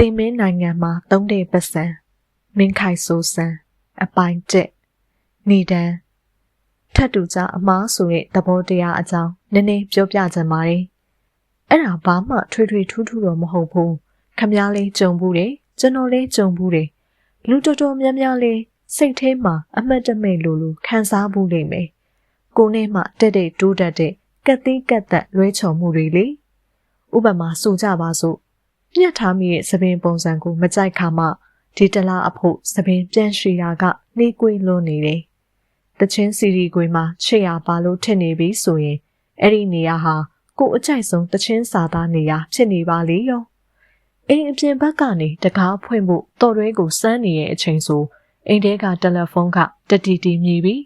သင်မင်းနိုင်ငံမှာသုံးတဲ့ပစံမင်းခိုင်ဆိုစံအပိုင်းတက်နေတန်းထတ်တူကြအမားဆိုတဲ့သဘောတရားအကြောင်းနည်းနည်းပြောပြချင်ပါတယ်အဲ့ဒါဘာမှထွေထွေထူးထူးတော့မဟုတ်ဘူးခမားလေးကြုံဘူးတယ်ကျွန်တော်လေးကြုံဘူးတယ်လူတော်တော်များများလေးစိတ်ထဲမှာအမှတ်တမဲ့လိုလိုခံစားဘူးလိမ့်မယ်ကိုနဲ့မှတက်တဲ့တိုးတက်တဲ့ကက်သီးကက်သက်လွဲချော်မှုတွေလေဥပမာဆိုကြပါစို့ ညှက်ထားမိတဲ့သပင်ပုံစံကိုမကြိုက်ခါမှဒီတလားအဖို့သပင်ပြန်ရွှေတာကနှီးကွေးလွန်းနေတယ်။တချင်းစီရီကွေမှာချစ်ရပါလို့ထင်နေပြီဆိုရင်အဲ့ဒီနေရာဟာကိုအကြိုက်ဆုံးတချင်းစာသားနေရာဖြစ်နေပါလေရော။အိမ်အပြင်ဘက်ကနေတကားဖွင့်ဖို့တော်ရွဲကိုစမ်းနေတဲ့အချိန်ဆိုအိမ်ထဲကတယ်လီဖုန်းကတတီတီမြည်ပြီး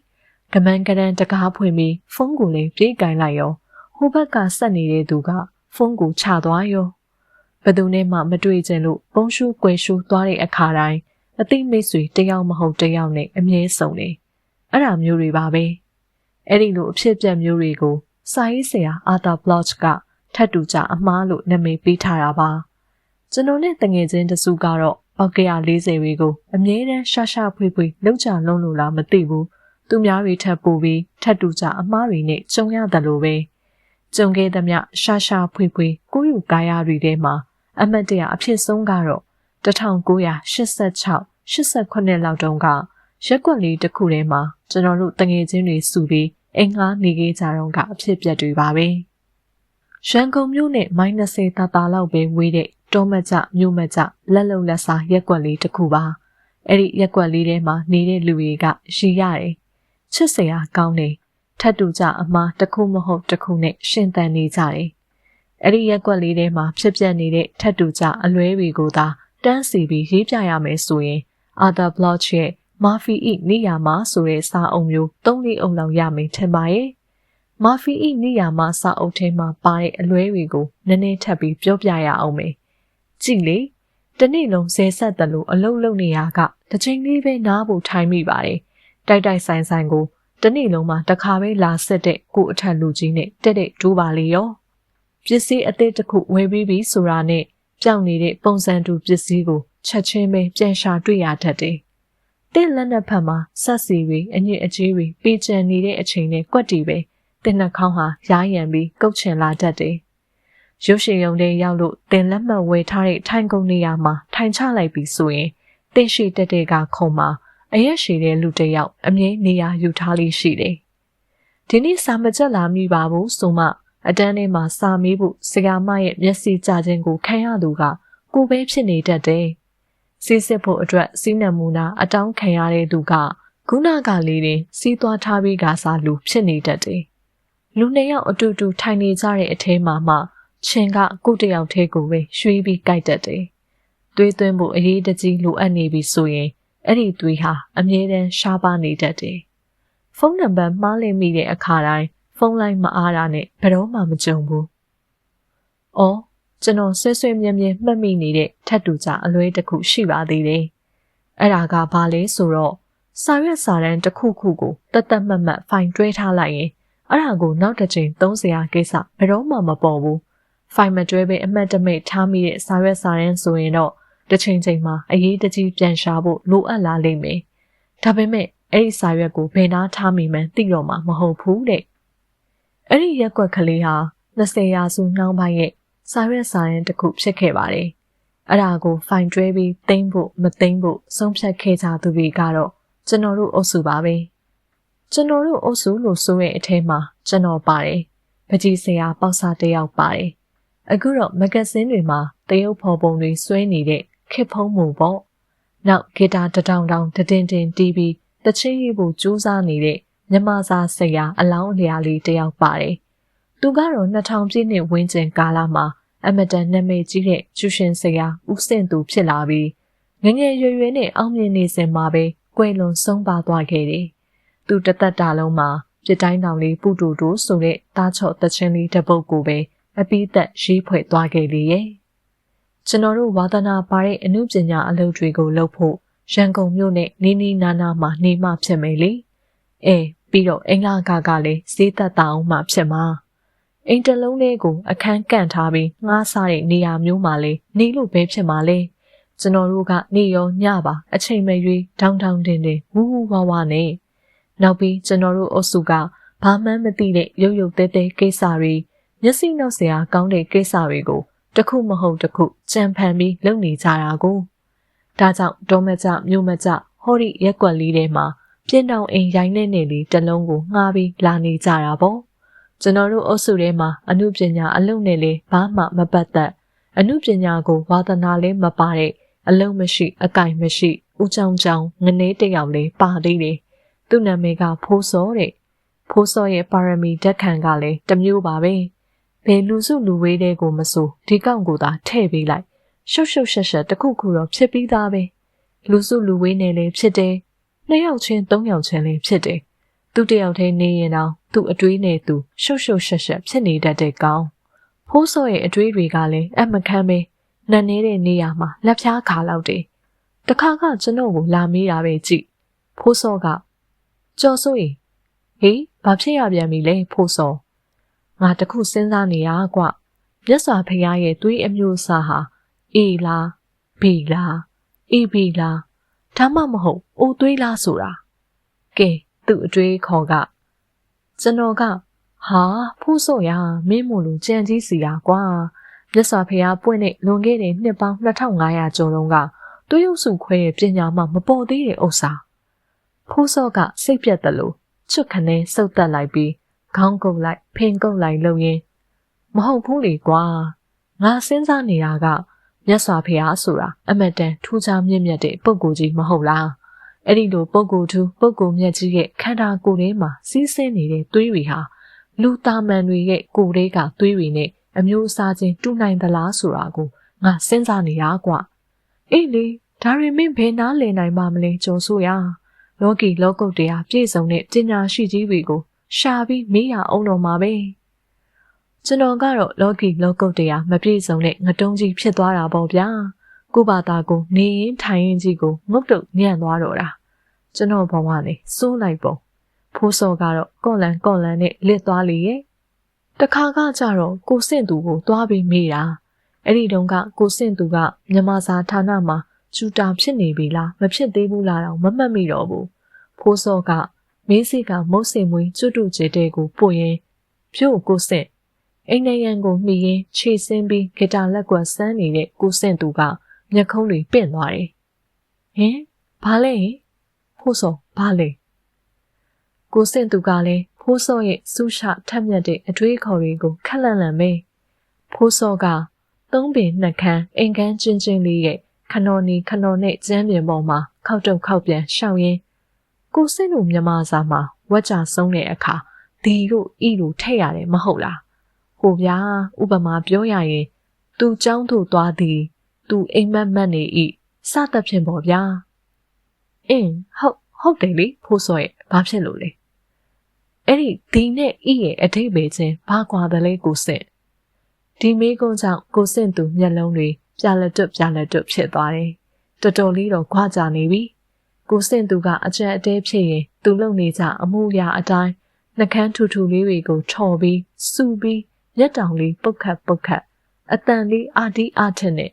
ကမန်းကရန်တကားဖွင့်ပြီးဖုန်းကိုလည်းပြေးကင်လိုက်ရောဟိုဘက်ကဆက်နေတဲ့သူကဖုန်းကိုချသွားရော ဘသူနဲ့မှမတွေ့ကြလို့ပုံရှူကွယ်ရှူသွားတဲ့အခါတိုင်းအသိမိတ်ဆွေတယောက်မဟုတ်တယောက်နဲ့အမြဲစုံနေအဲ့ဒါမျိုးတွေပါပဲအဲ့ဒီလိုအဖြစ်ပြက်မျိုးတွေကိုစာရေးဆရာအာသာဘလော့ချ်ကထပ်တူကြအမားလို့နာမည်ပေးထားတာပါကျွန်တော်နဲ့တငယ်ချင်းတစုကတော့ပောက်ကရ40တွေကိုအမြဲတမ်းရှာရှာဖွေဖွေလောက်ကြလုံးလို့လားမသိဘူးသူများတွေထပ်ပို့ပြီးထပ်တူကြအမားတွေနဲ့ကြုံရတယ်လို့ပဲကြုံခဲ့သမျှရှာရှာဖွေဖွေကိုယူကာယာတွေထဲမှာ အမတ်တရအဖြစ်ဆုံးကတော့1986 89လောက်တုန်းကရက်ကွက်လေးတစ်ခုထဲမှာကျွန်တော်တို့တငယ်ချင်းတွေစုပြီးအင်္ဂါနေခဲ့ကြတော့ကအဖြစ်ပြက်တွေပါပဲရန်ကုန်မြို့နဲ့မိုင်း20တာတာလောက်ပဲဝေးတဲ့တောမကြမြို့မကြလက်လုံလက်စားရက်ကွက်လေးတစ်ခုပါအဲ့ဒီရက်ကွက်လေးထဲမှာနေတဲ့လူတွေကရှိရတယ်ချစ်စရာကောင်းတယ်ထတ်တူကြအမားတစ်ခုမဟုတ်တစ်ခုနဲ့ရှင်သန်နေကြတယ် အဲ့ဒီရက်ကွက်လေးထဲမှာဖြစ်ပျက်နေတဲ့ထတ်တူကြအလွဲတွေကိုသာတန်းစီပြီးရေးပြရမယ်ဆိုရင် Arthur Bloch ရဲ့ Murphy ဤနေရာမှာဆိုတဲ့စာအုပ်မျိုး၃လေးအုပ်လောက်ရမယ်ထင်ပါရဲ့။ Murphy ဤနေရာမှာစာအုပ်ထဲမှာပါတဲ့အလွဲတွေကိုနည်းနည်းထပ်ပြီးပြောပြရအောင်မယ်။ကြည့်လေတနေ့လုံးဇဲဆက်တယ်လို့အလုံးလုံးနေရကတစ်ချိန်လေးပဲနားဖို့ထိုင်းမိပါတယ်။တိုက်တိုက်ဆိုင်ဆိုင်ကိုတနေ့လုံးမှာတစ်ခါပဲလာဆက်တဲ့ကိုအထက်လူကြီးနဲ့တက်တဲ့ဒိုးပါလေရော။ ပစ္စည်းအသစ်တစ်ခုဝယ်ပြီးပြီဆိုတာနဲ့ပြောင်းနေတဲ့ပုံစံတူပစ္စည်းကိုချက်ချင်းပဲပြန်ရှာတွေ့ရတတ်တယ်။တင့်လက်နှစ်ဖက်မှာဆက်စီတွေအညစ်အကြေးတွေပေကျန်နေတဲ့အချိန်နဲ့ကွက်တီပဲတင်နှာခေါင်းဟာရားရံပြီးကုတ်ချင်လာတတ်တယ်။ရုပ်ရှင်ရုံထဲရောက်လို့တင်လက်မှတ်ဝယ်ထားတဲ့ထိုင်ကုန်နေရာမှာထိုင်ချလိုက်ပြီဆိုရင်တင်ရှိတက်တဲ့ကခုံမှာအရက်ရှိတဲ့လူတစ်ယောက်အမြဲနေရာယူထားလိရှိတယ်။ဒီနေ့စာမကြက်လာမိပါဘူးဆိုမှ အတန်းထဲမှာစာမေးဖို့ဆရာမရဲ့မျက်စိကြခြင်းကိုခံရသူကကိုပဲဖြစ်နေတတ်တယ်။စီးစစ်ဖို့အတွက်စီးနမူနာအတောင်းခံရတဲ့သူကခုနကလေးတင်စီးသွားထားပြီးကစားလူဖြစ်နေတတ်တယ်။လူနှစ်ယောက်အတူတူထိုင်နေကြတဲ့အထဲမှာမှချင်းကကိုတယောက်ထဲကိုပဲရွှေ့ပြီးကြိုက်တတ်တယ်။သွေးသွင်းဖို့အရေးတကြီးလိုအပ်နေပြီဆိုရင်အဲ့ဒီသွေးဟာအမြဲတမ်းရှားပါနေတတ်တယ်။ဖုန်းနံပါတ်မှားလင့်မိတဲ့အခါတိုင်း ဖုန်းလိုင်းမအားတာနဲ့ဘယ်တော့မှမကြုံဘူး။အော်ကျွန်တော်ဆွဲဆွဲမြဲမြဲမှတ်မိနေတဲ့ထတ်တူကြအလွဲတစ်ခုရှိပါသေးတယ်။အဲ့ဒါကဘာလဲဆိုတော့စာရွက်စာတမ်းတစ်ခုခုကိုတသက်မှတ်မှတ်ဖိုင်တွဲထားလိုက်ရင်အဲ့ဒါကိုနောက်တစ်ချိန်သုံးစရာကိစ္စဘယ်တော့မှမပေါ်ဘူး။ဖိုင်မတွဲပဲအမှတ်တမဲ့ထားမိတဲ့စာရွက်စာတမ်းဆိုရင်တော့တစ်ချိန်ချိန်မှာအရေးတကြီးပြန်ရှာဖို့လိုအပ်လာလိမ့်မယ်။ဒါပေမဲ့အဲ့ဒီစာရွက်ကိုဘယ်နာထားမိမှန်းသိတော့မှမဟုတ်ဘူးတဲ့ အဲ့ဒီရက်ွက်ကလေးဟာ20ရာစုနှောင်းပိုင်းရဲ့စာရွက်စာရင်းတစ်ခုဖြစ်ခဲ့ပါတယ်။အဲ့ဒါကိုဖိုင်တွဲပြီးသိမ့်ဖို့မသိမ့်ဖို့ဆုံးဖြတ်ခဲ့ကြသူတွေကတော့ကျွန်တော်တို့အုပ်စုပါပဲ။ကျွန်တော်တို့အုပ်စုလို့ဆိုရဲ့အထဲမှာကျွန်တော်ပါတယ်။ပကြီးဆရာပေါက်စာတယောက်ပါတယ်။အခုတော့မဂ္ဂဇင်းတွေမှာတရုပ်ဖော်ပုံတွေဆွဲနေတဲ့ခစ်ဖုံးမှုပေါ့။နောက်ဂီတာတတောင်တောင်တတင်တင်တီးပြီးတချင်းရေးဖို့ကြိုးစားနေတဲ့ မြမစားဆရာအလောင်းအလျာလေးတယောက်ပါတယ်။သူကတော့2000ပြည့်နှစ်ဝန်းကျင်ကာလမှာအမတန်နာမည်ကြီးတဲ့ကျူရှင်ဆရာဦးစင်သူဖြစ်လာပြီးငငယ်ရွယ်ရွယ်နဲ့အောင်မြင်နေစဉ်မှာပဲကွယ်လွန်ဆုံးပါသွားခဲ့တယ်။သူတသက်တာလုံးမှာပြတိုင်းတောင်လေးပူတူတူဆိုတဲ့တားချော့တချင်းလေးတစ်ပုတ်ကိုပဲအပိသက်ရေးဖွဲ့သွားခဲ့လေရဲ့။ကျွန်တော်တို့ဝါသနာပါတဲ့အမှုပညာအလုပ်တွေကိုလုပ်ဖို့ရန်ကုန်မြို့နဲ့နီးနီးနားနားမှာနေမှဖြစ်မယ်လေ။အဲ ပြီးတော့အင်္ဂါကကလည်းဈေးသက်တာအောင်မှဖြစ်မှာ။အိမ်တလုံးလေးကိုအခန်းကန့်ထားပြီးငှားစားတဲ့နေရာမျိုးမှာလေနေလို့ပဲဖြစ်မှာလေကျွန်တော်တို့ကနေရောညပါအချိန်မရွေးဒေါင်းဒေါင်းတင်တင်ဝူးဝူးဝါဝါနဲ့နောက်ပြီးကျွန်တော်တို့အုပ်စုကဘာမှမသိတဲ့ရုပ်ရုပ်သေးသေးကိစ္စတွေမျက်စိနှောက်စရာကောင်းတဲ့ကိစ္စတွေကိုတခုမဟုတ်တခုကြံဖန်ပြီးလုပ်နေကြတာကိုဒါကြောင့်ဒေါမကြမြို့မကြဟောဒီရက်ကွက်လေးထဲမှာ ပြင်းတောင်အိမ်ရိုင်းနေနေလေးတစ်လုံးကိုငှားပြီးလာနေကြတာပေါ့ကျွန်တော်တို့အုပ်စုထဲမှာအမှုပညာအလုပ်နဲ့လေဘာမှမပတ်သက်အမှုပညာကိုဝါသနာလေးမပါတဲ့အလုံးမရှိအကင်မရှိဦးချောင်းချောင်းငနေတယောက်လေးပါသေးတယ်သူ့နာမည်ကဖိုးစောတဲ့ဖိုးစောရဲ့ပါရမီဓာတ်ခံကလည်းတမျိုးပါပဲဘယ်လူစုလူဝေးတဲ့ကိုမဆိုဒီကောင်ကိုသာထည့်ပေးလိုက်ရှုပ်ရှုပ်ရှက်ရှက်တခုခုတော့ဖြစ်ပြီးသားပဲလူစုလူဝေးနဲ့လည်းဖြစ်တယ် နှစ်ယောက်ချင်းသုံးယောက်ချင်းလည်းဖြစ်တယ်သူတယောက်တည်းနေရင်တော့သူ့အတွေးနဲ့သူရှုပ်ရှုပ်ရှက်ရှက်ဖြစ်နေတတ်တဲ့ကောင်ဖိုးစောရဲ့အတွေးတွေကလည်းအမခမ်းပဲနတ်နေတဲ့နေရာမှာလက်ဖြားခါလောက်တယ်တခါကကျွန်တော်ကိုလာမေးတာပဲကြည့်ဖိုးစောကကြော်စိုးရင်ဟေးဘာဖြစ်ရပြန်ပြီလဲဖိုးစောငါတခုစဉ်းစားနေရကွမြတ်စွာဘုရားရဲ့သွေးအမျိုးအစားဟာအေလားဘီလားအေဘီလား ဒါမှမဟုတ်အိုသွေးလားဆိုတာကဲသူ့အတွေးခေါ်ကကျွန်တော်ကဟာဖူးစော့ရမင်းမို့လို့ကြံကြီးစီတာကွာမြတ်စွာဘုရားပွင့်တဲ့လွန်ခဲ့တဲ့နှစ်ပေါင်း2500ကျော်တုန်းကသွေးရုပ်စုခွဲတဲ့ပညာမှမပေါ်သေးတဲ့ဥစ္စာဖူးစော့ကစိတ်ပြတ်တယ်လို့ချွတ်ခနဲစုပ်တက်လိုက်ပြီးခေါင်းကုပ်လိုက်ဖင်ကုပ်လိုက်လုံရင်မဟုတ်ဘူးလေကွာငါစဉ်းစားနေတာက မြတ်စွာဘုရားဆိုတာအမတန်ထူးခြားမြင့်မြတ်တဲ့ပုဂ္ဂိုလ်ကြီးမဟုတ်လားအဲ့ဒီလိုပုဂ္ဂိုလ်ထူးပုဂ္ဂိုလ်မြတ်ကြီးရဲ့ခန္ဓာကိုယ်ထဲမှာစီးဆင်းနေတဲ့သွေးတွေဟာလူသားမန်တွေရဲ့ကိုယ်တွေကသွေးတွေနဲ့အမျိုးအစားချင်းတူနိုင်သလားဆိုတာကိုငါစဉ်းစားနေတာကွအေးလေဒါရီမင်းဘယ်နားလည်နိုင်ပါမလဲကြုံဆိုရလောကီလောကုတ်တရားပြည့်စုံတဲ့ပညာရှိကြီးတွေကိုရှာပြီးမေးရအောင်တော့မှာပဲ ကျွန်တော်ကတော့လောကီလောကုတ်တရားမပြည့်စုံတဲ့ငတုံးကြီးဖြစ်သွားတာပေါ့ဗျာကိုဘာသာကိုနေရင်ထိုင်ရင်ကြီးကိုငုတ်တုတ်ညံ့သွားတော့တာကျွန်တော်ဘဝနဲ့စိုးလိုက်ပုံဖိုးစောကတော့ကော့လန်ကော့လန်နဲ့လစ်သွားလေရဲ့တခါကကြတော့ကိုစင့်သူကိုသွားပြီးမေးတာအဲ့ဒီတုန်းကကိုစင့်သူကမြမစာဌာနမှာကျူတာဖြစ်နေပြီလားမဖြစ်သေးဘူးလားတော့မမှတ်မိတော့ဘူးဖိုးစောကမင်းစီကမုတ်စင်မွေးကျွတ်တူကျဲတဲ့ကိုပို့ရင်ဖြို့ကိုစင့် အိမ်နေရန်ကိုမှီရင်ခြေဆင်းပြီးဂီတာလက်ကွက်ဆန်းနေတဲ့ကိုစင့်သူကမျက်ခုံးတွေပင့်သွားတယ်ဟင်ဘာလဲဖိုးစောဘာလဲကိုစင့်သူကလည်းဖိုးစောရဲ့စူးရှထက်မြက်တဲ့အတွေးခေါ်တွေကိုခက်လန့်လန့်ပဲဖိုးစောကသုံးပင်နှစ်ခမ်းအိမ်ကန်းချင်းချင်းလေးရဲ့ခနော်နီခနော်နဲ့ကျမ်းပြင်ပေါ်မှာခောက်တုတ်ခောက်ပြန်ရှောင်ရင်းကိုစင့်တို့မြမစာမှာဝက်ကြဆုံးတဲ့အခါဒီတို့ဤတို့ထည့်ရတယ်မဟုတ်လား ဟိုဗျာဥပမာပြောရရင် သူចောင်းသို့သွားသည် သူအိမ်မက်မက်နေ၏စသဖြင့်ပေါ့ဗျာအင်းဟုတ်ဟုတ်တယ်လေဖိုးစောရဲ့ဘာဖြစ်လို့လဲအဲ့ဒီဒီနဲ့ဤရဲ့အတိတ်ပဲချင်းဘာကွာတယ်လဲကိုစင့်ဒီမေးခွန်းကြောင့်ကိုစင့်သူမျက်လုံးတွေပြလက်တွတ်ပြလက်တွတ်ဖြစ်သွားတယ်တော်တော်လေးတော့ခွာကြနေပြီကိုစင့်သူကအကြံအတဲဖြစ်ရင်သူလုံနေကြအမှုရာအတိုင်းနှကန်းထူထူလေးတွေကိုထော်ပြီးစူပြီး ရက်တောင်လေးပုတ်ခတ်ပုတ်ခတ်အတန်လေးအာဒီအာထက်နဲ့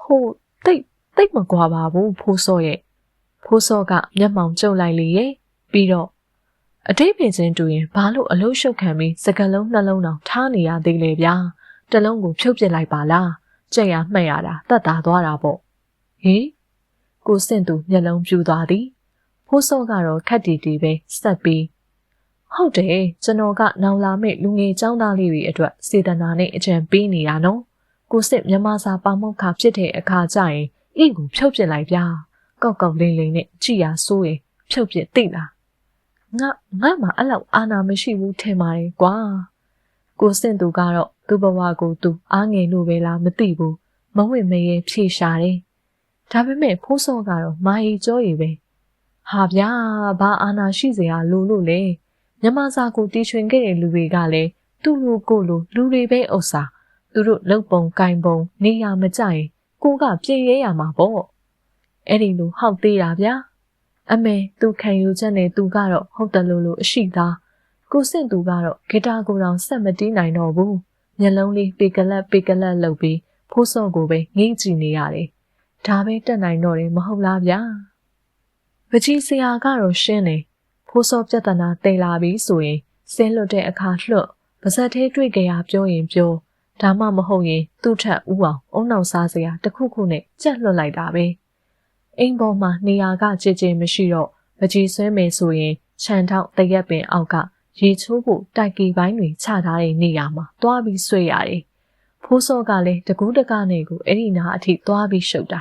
ဟိုတိတ်တိတ်မကွာပါဘူးဖိုးစောရဲ့ဖိုးစောကမျက်မှောင်ကျုပ်လိုက်လေရဲ့ပြီးတော့အတိတ်ပင်ချင်းတူရင်ဘာလို့အလို့ရှုပ်ခံပြီးစကလုံးနှလုံးတောင်ထားနေရသေးလေဗျာတလုံးကိုဖြုတ်ပစ်လိုက်ပါလားကြက်ရမှတ်ရတာတတ်တာသွားတာပေါ့ဟေးကိုစင့်သူမျက်လုံးပြူသွားသည်ဖိုးစောကတော့ခက်တီတီပဲဆက်ပြီး ဟုတ်တယ်ကျွန်တော်ကနောင်လာမဲ့လူငယ်ចောင်းသားလေးတွေအတွက်စေတနာနဲ့အကြံပေးနေတာနော်ကိုစစ်မြမစာပါမောက်ခဖြစ်တဲ့အခါကျရင်အိကိုဖြုတ်ပြစ်လိုက်ဗျာကောက်ကောက်လိမ့်လိမ့်နဲ့ကြည်ရဆိုးရင်ဖြုတ်ပြစ်သိလားငါငါမှအဲ့လောက်အာနာမရှိဘူးထင်ပါတယ်ကွာကိုစင့်သူကတော့သူ့ဘဝကိုသူအားငယ်လို့ပဲလားမသိဘူးမဝင့်မရဲဖြေရှာတယ်ဒါပေမဲ့ဖိုးစောကတော့မာရီကြောရီပဲဟာဗျာဘာအာနာရှိစရာလိုလို့လဲ မြမစာကိုတီချွင်ခဲ့တဲ့လူတွေကလည်းသူ့လူကိုလူလူတွေပဲဥစ္စာသူတို့လုံပုံကင်ပုံနေရမကြရင်ကိုကပြေးရဲရမှာပေါ့အဲ့ဒီလိုဟောက်သေးတာဗျာအမေသူခံယူချက်နဲ့သူကတော့ဟုတ်တယ်လို့လို့အရှိသားကိုစင့်သူကတော့ဂီတာကိုတောင်ဆက်မတီးနိုင်တော့ဘူးမျက်လုံးလေးပေကလတ်ပေကလတ်လှုပ်ပြီးဖိုးစော့ကိုပဲငိမ့်ကြည့်နေရတယ်ဒါပဲတက်နိုင်တော့တယ်မဟုတ်လားဗျာပကြီးဆရာကတော့ရှင်းတယ် ဖိုးစောပြဿနာတိတ်လာပြီဆိုရင်ဆင်းလွတ်တဲ့အခါလွတ်ပါဇက်သေးတွေ့ကြရပြောရင်ပြောဒါမှမဟုတ်ရင်သူ့ထက်ဥအောင်အုံနောက်စားစရာတစ်ခုခုနဲ့ကြက်လွတ်လိုက်တာပဲအိမ်ပေါ်မှာနေရာကကြည်ကြည်မရှိတော့ပကြီးဆွဲမယ်ဆိုရင်ခြံထောက်တရက်ပင်အောက်ကရေချိုးဖို့တိုက်ကီပိုင်းတွေချထားတဲ့နေရာမှာတွားပြီးဆွဲရတယ်ဖိုးစောကလည်းတကူးတကနေကိုအဲ့ဒီနာအထိတွားပြီးရှုပ်တာ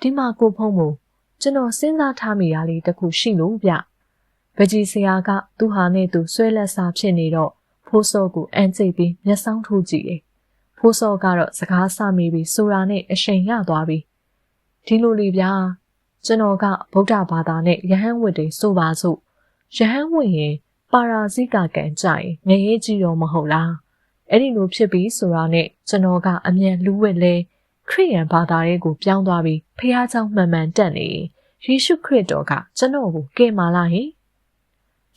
ဒီမှာကိုဖုံးမို့ကျွန်တော်စဉ်းစားထားမိတာလေးတခုရှိလို့ဗျ ပကြီးဆရာကသူ့ဟာနဲ့သူဆွဲလက်စားဖြစ်နေတော့ဖိုးစောကိုအန်ကျိတ်ပြီးမျက်စောင်းထိုးကြည့်တယ်ဖိုးစောကတော့စကားဆမိပြီးဆိုတာနဲ့အရှိန်ရသွားပြီဒီလိုလေဗျာကျွန်တော်ကဗုဒ္ဓဘာသာနဲ့ယဟန်ဝတ်တွေဆိုပါစို့ယဟန်ဝတ်ရင်ပါရာဇိကကံကြရင်ငရဲကြီးရောမဟုတ်လားအဲ့ဒီလိုဖြစ်ပြီးဆိုတာနဲ့ကျွန်တော်ကအမြန်လူဝက်လဲခရိယန်ဘာသာရေးကိုပြောင်းသွားပြီးဖះเจ้าမှန်မှန်တက်နေယေရှုခရစ်တော်ကကျွန်တော်ကိုကယ်မလာဟင်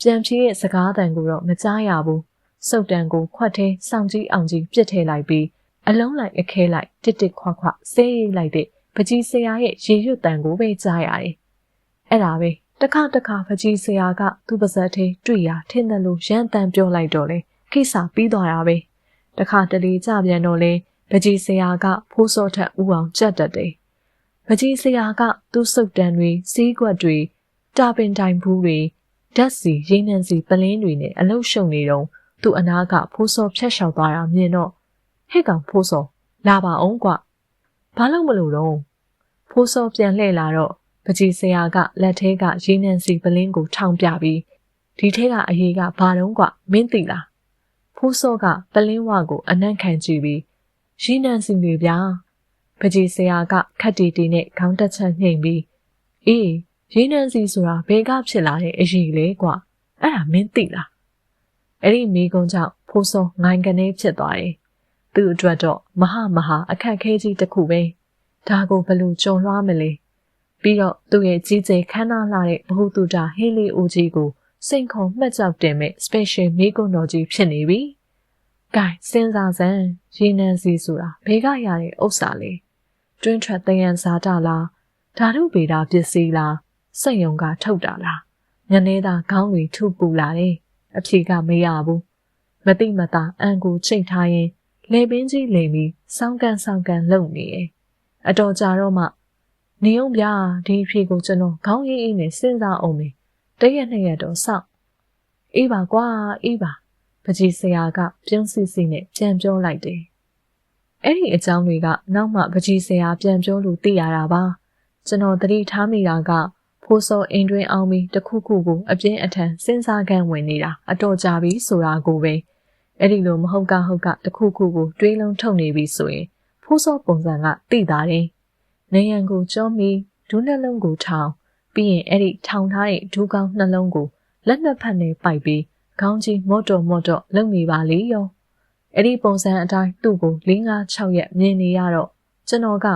ပြန်ဖြေရဲ့စကားတန်ကိုတော့မကြားရဘူးစုတ်တန်ကိုခွက်သေးစောင့်ကြည့်အောင်ကြည့်ပြစ်ထည့်လိုက်ပြီးအလုံးလိုက်အခဲလိုက်တစ်တစ်ခွခွဆေးရိပ်လိုက်တဲ့ပကြီးဆရာရဲ့ရေရွတ်တန်ကိုပဲကြားရတယ်အဲ့ဒါပဲတခါတခါပကြီးဆရာကသူ့ပါဇက်သေးတွေ့ရထင်တယ်လို့ရန်တန်ပြောလိုက်တော့လေကိစ္စပြီးသွားတာပဲတခါတလေကြပြန်တော့လေပကြီးဆရာကဖိုးစောထက်ဥအောင်ကြက်တတ်တယ်ပကြီးဆရာကသူ့စုတ်တန်တွေစီးကွက်တွေတာပင်တိုင်ဘူးတွေ ဓာတ်စီရင်းနှံစီပလင်းတွေနဲ့အလုရှုံနေတော့သူ့အနာကဖိုးစောဖြတ်လျှောက်သွားတာမြင်တော့ဟဲ့ကောင်ဖိုးစောလာပါအောင်ကွဘာလို့မလို့တော့ဖိုးစောပြန်လှည့်လာတော့ပကြီးဆရာကလက်ထဲကရင်းနှံစီပလင်းကိုထောင်ပြပြီးဒီထဲကအရေးကဘာတော့ကွမင်းသိလားဖိုးစောကပလင်းဝကိုအနံ့ခံကြည့်ပြီးရင်းနှံစီတွေဗျာပကြီးဆရာကခက်တီတီနဲ့ခေါင်းတက်ချက်နှိမ်ပြီးအေး ရင်းနှံစီဆိုတာဘယ်ကဖြစ်လာတဲ့အရေးလဲကွအဲ့ဒါမင်းသိလားအဲ့ဒီမိကုံကြောင့်ဖိုးစောငိုင်းကနေဖြစ်သွားတယ်သူ့အတွက်တော့မဟာမဟာအခက်ခဲကြီးတစ်ခုပဲဒါကိုဘလို့ကြုံလွှားမလဲပြီးတော့သူ့ရဲ့ကြီးကျယ်ခမ်းနားလာတဲ့ဘ ഹു တုတာဟေးလီအိုကြီးကိုစိန်ခုံမှတ်ကြောက်တင်မဲ့ special မိကုံတော်ကြီးဖြစ်နေပြီ။ဂိုင်စဉ်းစားစမ်းရေနံစီဆိုတာဘယ်ကရတဲ့ဥစ္စာလဲ။တွင်းထွက်တယံဇာတာလားဓာတုဗေဒပစ္စည်းလား စက်ယုံကထုတ်တာလားညနေသားခေါင်းတွေထုပူလာတယ်။အဖြေကမရဘူး။မတိမတာအန်ကိုချိန်ထားရင်လေပင်ကြီးလိမ်ပြီးစောင်းကန်စောင်းကန်လုံနေတယ်။အတော်ကြာတော့မှနေအောင်ဗျာဒီအဖြေကိုကျွန်တော်ခေါင်းရင်းအင်းနဲ့စဉ်းစားအောင်မယ်။တရက်နှစ်ရက်တော့စောင့်။အေးပါကွာအေးပါ။ပကြီးဆရာကပြုံးစီစီနဲ့ပြန်ပြောလိုက်တယ်။အဲ့ဒီအကြောင်းတွေကနောက်မှပကြီးဆရာပြန်ပြောလို့သိရတာပါ။ကျွန်တော်သတိထားမိတာက ဖိုးစောအိမ်တွင်အောင်ပြီးတခုခုကိုအပြင်းအထန်စဉ်းစားခံဝင်နေတာအတော်ကြာပြီဆိုတာကိုပဲအဲ့ဒီလိုမဟုတ်ကဟုတ်ကတခုခုကိုတွေးလုံးထုတ်နေပြီဆိုရင်ဖိုးစောပုံစံကသိတာတယ်။နေရန်ကိုကြောမီဒူးနှလုံးကိုထောင်ပြီးရင်အဲ့ဒီထောင်ထားတဲ့ဒူးကောင်းနှလုံးကိုလက်နှစ်ဖက်နဲ့ပိုက်ပြီးခေါင်းကြီးမော့တော်မော့တော်လုံနေပါလေရောအဲ့ဒီပုံစံအတိုင်းသူ့ကို၄၅6ရက်မြင်နေရတော့ကျွန်တော်က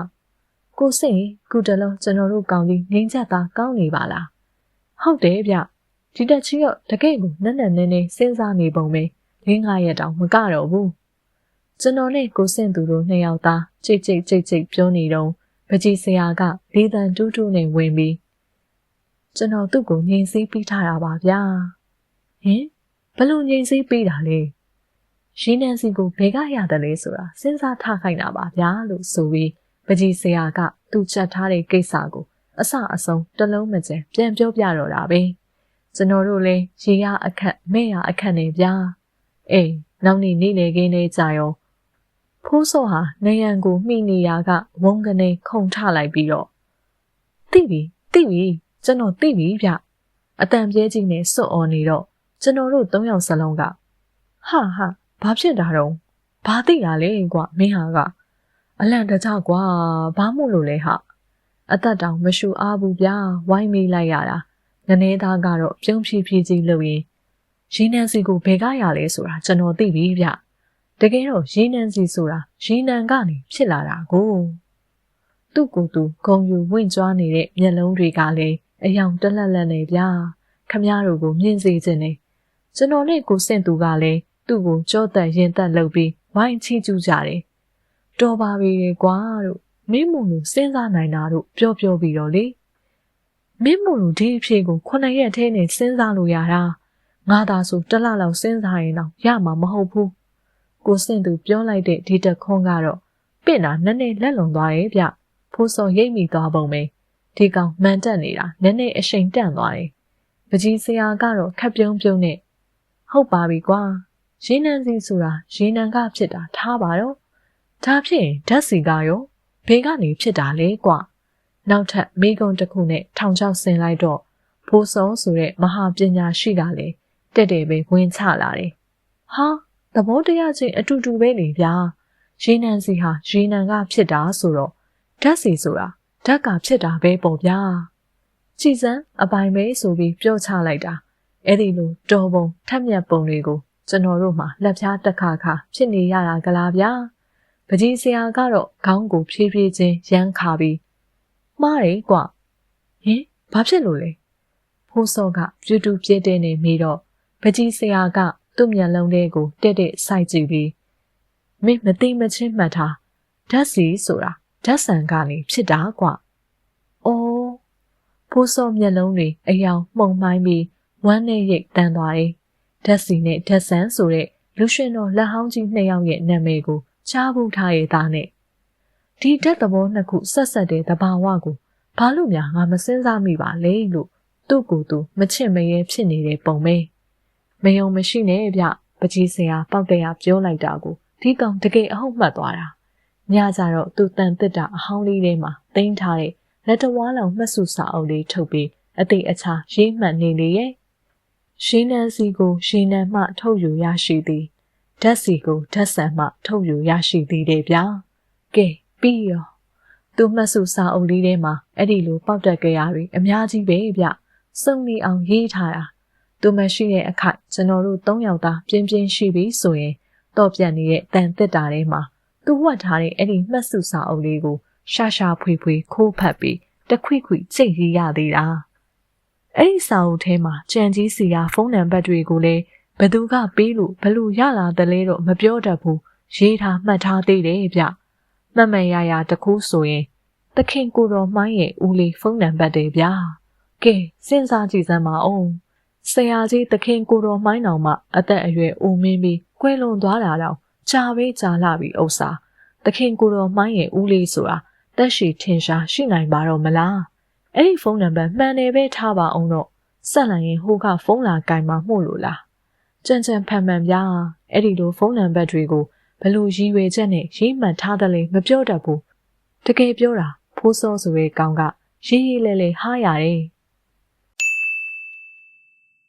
ကိုစိတ်ကုတလုံးကျွန်တော်တို့ကောင်းကြီးငိမ့်ချက်သားကောင်းနေပါလားဟုတ်တယ်ဗျဒီတက်ချီတော့တကယ့်ကိုနက်နက်နဲနဲစဉ်းစားနေပုံပဲလင်းငါရက်တောင်မကတော့ဘူးကျွန်တော်နဲ့ကိုစင့်သူတို့နှစ်ယောက်သားကြိတ်ကြိတ်ကြိတ်ကြိတ်ပြောနေတော့ပကြီးဆရာကလေးတန်တူးတူးနဲ့ဝင်ပြီးကျွန်တော်သူ့ကိုငြိမ်စေးပြီးထားတာပါဗျာဟင်ဘလို့ငြိမ်စေးပြီးတာလဲရင်းနှံစီကိုဘယ်ကရတယ်လဲဆိုတာစဉ်းစားထားခိုင်းတာပါဗျာလို့ဆိုပြီး ပကြီးဆရာကသူ့ချက်ထားတဲ့ကိစ္စကိုအစအဆုံးတလုံးမကျန်ပြန်ပြောပြတော့တာပဲကျွန်တော်တို့လည်းရေရအခက်မဲ့ရအခက်နေဗျာအေးနောက်နေ့နေ့လေခင်းလေးကြာရောဖိုးစောဟာနေရန်ကိုမိနေရကဝုန်းကနေခုန်ထလိုက်ပြီးတော့သိပြီသိပြီကျွန်တော်သိပြီဗျအတန်ပြဲကြီးနဲ့စွတ်អော်နေတော့ကျွန်တော်တို့၃ယောက်စလုံးကဟာဟာဘာဖြစ်တာတော့ဘာသိတာလဲကွာမင်းဟာက အလန့်တကြကွာဘာမို့လို့လဲဟာအသက်တောင်မရှူအားဘူးဗျာဝိုင်းမိလိုက်ရတာငနေသားကတော့ပြုံးဖြည်းဖြည်းကြီးလို့ရင်ရင်းနှံစီကိုဘယ်ကရလဲဆိုတာကျွန်တော်သိပြီဗျတကယ်တော့ရင်းနှံစီဆိုတာရင်းနှံကနေဖြစ်လာတာကိုသူ့ကိုယ်သူဂုံယူဝင့်ကြွားနေတဲ့မျက်လုံးတွေကလည်းအယောင်တက်လက်လက်နေဗျာခမည်းတော်ကိုမြင်စေခြင်းနဲ့ကျွန်တော်နဲ့ကိုစင့်သူကလည်းသူ့ကိုကြောတက်ရင်တက်လုပ်ပြီးဝိုင်းချီကျူးကြတယ် တော်ပါပြီကွာတို့မင်းမလို့စဉ်းစားနိုင်တာတို့ပြောပြောပြီးတော့လေမင်းမလို့ဒီအဖြေကိုခုနှစ်ရက်ထဲနဲ့စဉ်းစားလို့ရတာငါသာဆိုတစ်လလောက်စဉ်းစားရင်တော့ရမှာမဟုတ်ဘူးကိုစင်သူပြောလိုက်တဲ့ဒီတခွန်းကတော့ပင့်တာနည်းနည်းလက်လွန်သွားရဲ့ဗျဖိုးစောရိတ်မိသွားပုံပဲဒီကောင်မှန်တက်နေတာနည်းနည်းအရှိန်တန့်သွားတယ်ပကြီးဆရာကတော့ခက်ပြုံးပြုံးနဲ့ဟုတ်ပါပြီကွာရင်းနှံစီဆိုတာရင်းနှံကဖြစ်တာထားပါတော့ ဒါဖြစ်ရင်ဓာတ်စီကရောဘေးကနေဖြစ်တာလေကွနောက်ထပ်မိကုံတစ်ခုနဲ့ထောင်ချောက်ဆင်လိုက်တော့ဖိုးစောဆိုတဲ့မဟာပညာရှိကလည်းတက်တယ်ပဲဝင်ချလာတယ်ဟာသဘောတရားချင်းအတူတူပဲလေဗျာရေနံစီဟာရေနံကဖြစ်တာဆိုတော့ဓာတ်စီဆိုတာဓာတ်ကဖြစ်တာပဲပေါ့ဗျာကြည်စံအပိုင်ပဲဆိုပြီးပြောချလိုက်တာအဲ့ဒီလိုတော်ပုံထက်မြက်ပုံတွေကိုကျွန်တော်တို့မှလက်ဖြားတစ်ခါခါဖြစ်နေရတာကလားဗျာ ပကြီးဆရာကတော့ခေါင်းကိုဖြည်းဖြည်းချင်းရမ်းခါပြီးမှားတယ်ကွဟင်ဘာဖြစ်လို့လဲဖိုးစောကပြူတူပြည့်တဲ့နေမိတော့ပကြီးဆရာကသူ့မျက်လုံးလေးကိုတက်တက်စိုက်ကြည့်ပြီးမင်းမသိမချင်းမှတ်ထားဓာတ်စီဆိုတာဓာတ်ဆန်ကနေဖြစ်တာကွ။အိုးဖိုးစောမျက်လုံးတွေအယောင်မှုံမှိုင်းပြီးဝမ်းနဲ့ရိတ်တန်းသွားတယ်။ဓာတ်စီနဲ့ဓာတ်ဆန်ဆိုတဲ့လူရှင်တော်လက်ဟောင်းကြီးနှစ်ယောက်ရဲ့နာမည်ကို ကြားဖို့ထားရတာနဲ့ဒီဓာတ်သဘောနှစ်ခုဆက်ဆက်တဲ့သဘာဝကိုဘာလို့များငါမစင်းစားမိပါလဲလို့သူ့ကိုယ်သူမချစ်မရဲဖြစ်နေတဲ့ပုံပဲမယုံမရှိနဲ့ဗျပကြီးစရာပေါက်တဲ့ရပြောလိုက်တာကိုဒီကောင်တကယ်အဟုတ်မှတ်သွားတာညကြတော့သူတန်တစ်တာအဟောင်းလေးထဲမှာတင်းထားတဲ့လက်တဝါလောင်မှတ်စုစာအုပ်လေးထုတ်ပြီးအသေးအချာရေးမှတ်နေလေရဲ့ရှင်းနန်းစီကိုရှင်းနန်းမှထုတ်ယူရရှိသည် ဓာတ်စီကိုဓာတ်ဆန်မှ ထုတ်ယူရရှိသည်တဲ့ဗျာကဲပြီးရောသူမှတ်စုစာအုပ်လေးထဲမှာအဲ့ဒီလိုပေါက်တက်ကြရတွေအများကြီးပဲဗျစုံနေအောင်ရေးထားတာသူမရှိတဲ့အခိုက်ကျွန်တော်တို့၃ယောက်သားပြင်းပြင်းရှိပြီဆိုရင်တော့ပြတ်နေတဲ့တန်တစ်တာထဲမှာသူဝတ်ထားတဲ့အဲ့ဒီမှတ်စုစာအုပ်လေးကိုရှာရှာဖွေဖွေခိုးဖက်ပြီးတခွိခွိစိတ်ရေးရသေးတာအဲ့ဒီစာအုပ်ထဲမှာကြံကြီးစီကဖုန်းနံပါတ်တွေကိုလည်း ဘသူကပေးလို့ဘလို့ရလာသလဲတော့မပြောတတ်ဘူးရေးထားမှတ်ထားသေးတယ်ဗျမှတ်မှန်ရရတခုဆိုရင်သခင်ကိုတော်မိုင်းရဲ့ဦးလေးဖုန်းနံပါတ်တွေဗျာကဲစဉ်းစားကြည့်စမ်းပါဦးဆရာကြီးသခင်ကိုတော်မိုင်းတော်မှအသက်အရွယ်ဦးမင်းပြီးကွဲလွန်သွားတာတော့ကြာပဲကြာလာပြီဥစ္စာသခင်ကိုတော်မိုင်းရဲ့ဦးလေးဆိုတာတက်ရှိထင်ရှားရှိနိုင်ပါတော့မလားအဲ့ဒီဖုန်းနံပါတ်မှန်တယ်ပဲထားပါအောင်တော့ဆက်လိုက်ရင်ဟိုကဖုန်းလာကင်မှာမှုလို့လား ကြံကြံဖန်မှန်ပြအဲ့ဒီလိုဖုန်းနံပါတ်တွေကိုဘလို့ရည်ရွယ်ချက်နဲ့ရေးမှတ်ထားတယ်လေမပြောတတ်ဘူးတကယ်ပြောတာဖိုးစောဆိုတဲ့ကောင်ကရေးရေးလဲလဲဟားရတယ်